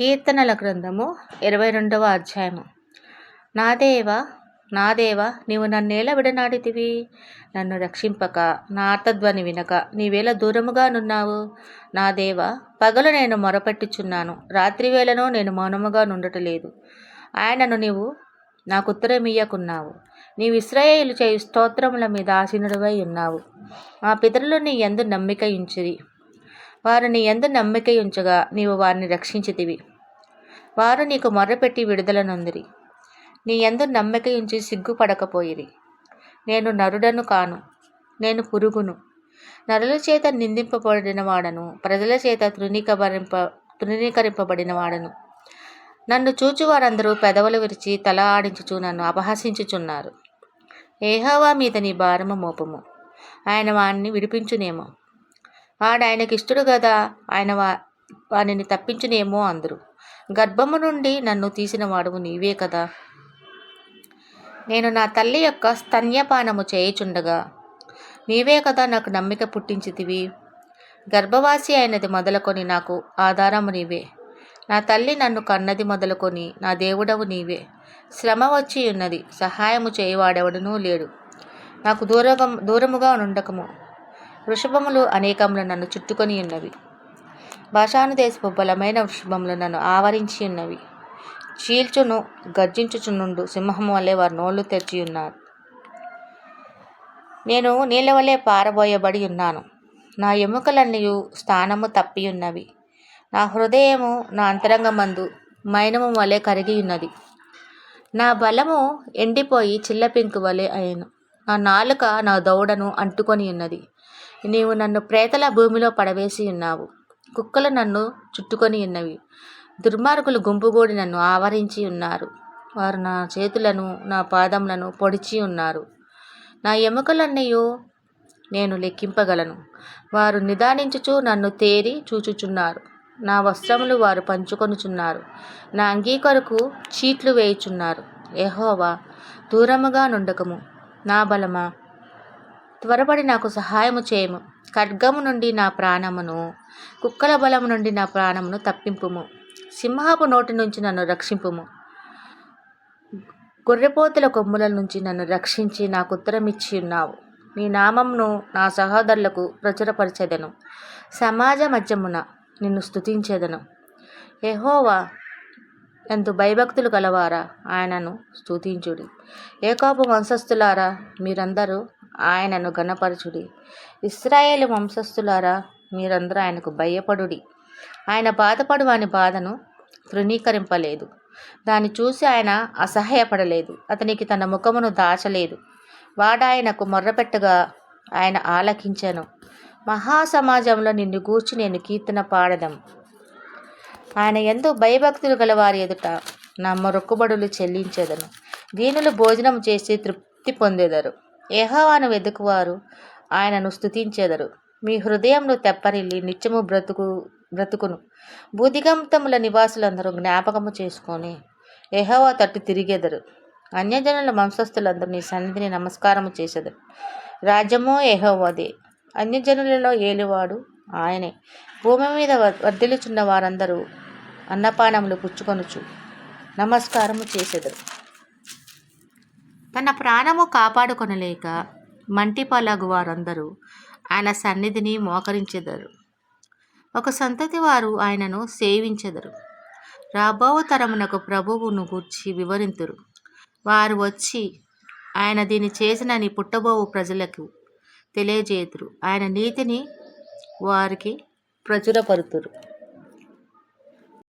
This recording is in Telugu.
కీర్తనల గ్రంథము ఇరవై రెండవ అధ్యాయము. నా దేవ నా దేవ నీవు నన్నేల విడనాడితివి. నన్ను రక్షింపక నా అర్థధ్వని వినక నీవేళ దూరముగా నున్నావు. నా దేవ పగలు నేను మొరపెట్టుచున్నాను రాత్రి వేళను నేను మౌనముగా నుండటలేదు. ఆయనను నీవు నాకు ఉత్తరమియ్యకున్నావు నీవు ఇస్రాయేలు చేయు స్తోత్రముల మీద ఆసీనుడివై ఉన్నావు. మా పితరులు నీ ఎందు నమ్మిక ఉంచిరి. వారు నీ ఎందు నమ్మిక ఉంచగా నీవు వారిని రక్షించితివి. వారు నీకు మొర్రపెట్టి విడుదలనొందిరి. నీ ఎందు నమ్మిక ఉంచి సిగ్గుపడకపోయిరి. నేను నరుడను కాను నేను పురుగును. నరుల చేత నిందింపబడిన వాడను ప్రజల చేత తృణీకరింప తృణీకరింపబడిన వాడను నన్ను చూచి వారందరూ పెదవులు విరిచి తల ఆడించుచు నన్ను అపహసించుచున్నారు. ఏహోవా మీద నీ భారము మోపము. ఆయన వాణ్ణి విడిపించునేమో. వాడు ఆయనకిష్టడు కదా ఆయన వా వానిని తప్పించునేమో అందరూ. గర్భము నుండి నన్ను తీసిన వాడువు నీవే కదా. నేను నా తల్లి యొక్క స్తన్యపానము చేయుచుండగా నీవే కదా నాకు నమ్మిక పుట్టించితివి. గర్భవాసి అయినది మొదలుకొని నాకు ఆధారము నీవే. నా తల్లి నన్ను కన్నది మొదలుకొని నా దేవుడవు నీవే. శ్రమ వచ్చి ఉన్నది సహాయము చేయవాడెవడనూ లేడు. నాకు దూరగం దూరముగా నుండకము. వృషభములు అనేకములు నన్ను చుట్టుకొని ఉన్నవి. భాషాను దేశపు బలమైన వృషభములు నన్ను ఆవరించి ఉన్నవి చీల్చును గర్జించుచునుండు సింహం వలె వారు నోళ్ళు తెరిచి ఉన్నారు నేను నీళ్ళ వలె పారబోయబడి ఉన్నాను. నా ఎముకలన్నీ స్థానము తప్పి ఉన్నవి నా హృదయము నా అంతరంగమందు మైనము వలె కరిగి ఉన్నది నా బలము ఎండిపోయి చిల్లపింకు వలె అయ్యను. నా నాలుక నా దౌడను అంటుకొని ఉన్నది నీవు నన్ను ప్రేతల భూమిలో పడవేసి ఉన్నావు కుక్కలు నన్ను చుట్టుకొని ఉన్నవి. దుర్మార్గులు గుంపుగూడి నన్ను ఆవరించి ఉన్నారు. వారు నా చేతులను నా పాదములను పొడిచి ఉన్నారు. నా ఎముకలన్నయు నేను లెక్కింపగలను. వారు నిదానించుచు నన్ను తేరి చూచుచున్నారు. నా వస్త్రములు వారు పంచుకొనుచున్నారు. నా అంగీ కొరకు చీట్లు వేయుచున్నారు. ఎహోవా దూరముగా నుండకము. నా బలమా? త్వరపడి నాకు సహాయము చేయము. ఖడ్గము నుండి నా ప్రాణమును కుక్కల బలము నుండి నా ప్రాణమును తప్పింపుము. సింహపు నోటి నుంచి నన్ను రక్షింపుము. గొర్రెపోతుల కొమ్ముల నుంచి నన్ను రక్షించి నాకు ఉత్తరమిచ్చి ఉన్నావు. నీ నామంను నా సహోదరులకు ప్రచురపరిచెదను. సమాజ మధ్యమున నిన్ను స్తుతించేదను. ఎహోవా ఎందు భయభక్తులు గలవారా ఆయనను స్తుతించుడి. ఏకోప వంశస్థులారా మీరందరూ ఆయనను గణపరచుడి ఇస్రాయేల్ వంశస్థులారా మీరందరూ ఆయనకు భయపడుడి. ఆయన బాధపడు వాని బాధను తృణీకరింపలేదు. దాన్ని చూసి ఆయన అసహాయపడలేదు. అతనికి తన ముఖమును దాచలేదు. వాడాయనకు మొర్రపెట్టగా ఆయన ఆలకించాను. మహాసమాజంలో నిన్ను గూర్చి నేను కీర్తన పాడదం. ఆయన ఎందు భయభక్తులు గలవారి ఎదుట నా మొరక్కుబడులు చెల్లించేదను. దీనులు భోజనం చేసి తృప్తి పొందేదరు. ఏహోవాను వెతుకువారు. ఆయనను స్తుతించేదరు. మీ హృదయంలో తెప్పరిల్లి నిత్యము బ్రతుకు బ్రతుకును. బూదిగంతముల నివాసులందరూ జ్ఞాపకము చేసుకొని ఏహోవా తట్టు తిరిగెదరు. అన్యజనుల వంశస్థులందరూ నీ సన్నిధిని నమస్కారము చేసేదరు. రాజ్యమో ఏహోవాదే అన్యజనులలో ఏలువాడు ఆయనే. భూమి మీద వర్ధిల్లుచున్న వారందరూ అన్నపానములు పుచ్చుకొనుచు నమస్కారము చేసెదరు. తన ప్రాణము కాపాడుకొనలేక మంటిపలగు వారందరూ ఆయన సన్నిధిని మోకరించెదరు. ఒక సంతతి వారు ఆయనను సేవించెదరు. రాబో తరమునకు ప్రభువును గూర్చి వివరింతురు. వారు వచ్చి ఆయన దీన్ని చేసినని పుట్టబోవు ప్రజలకు తెలియజేతురు. ఆయన నీతిని వారికి ప్రచురపరుతురు.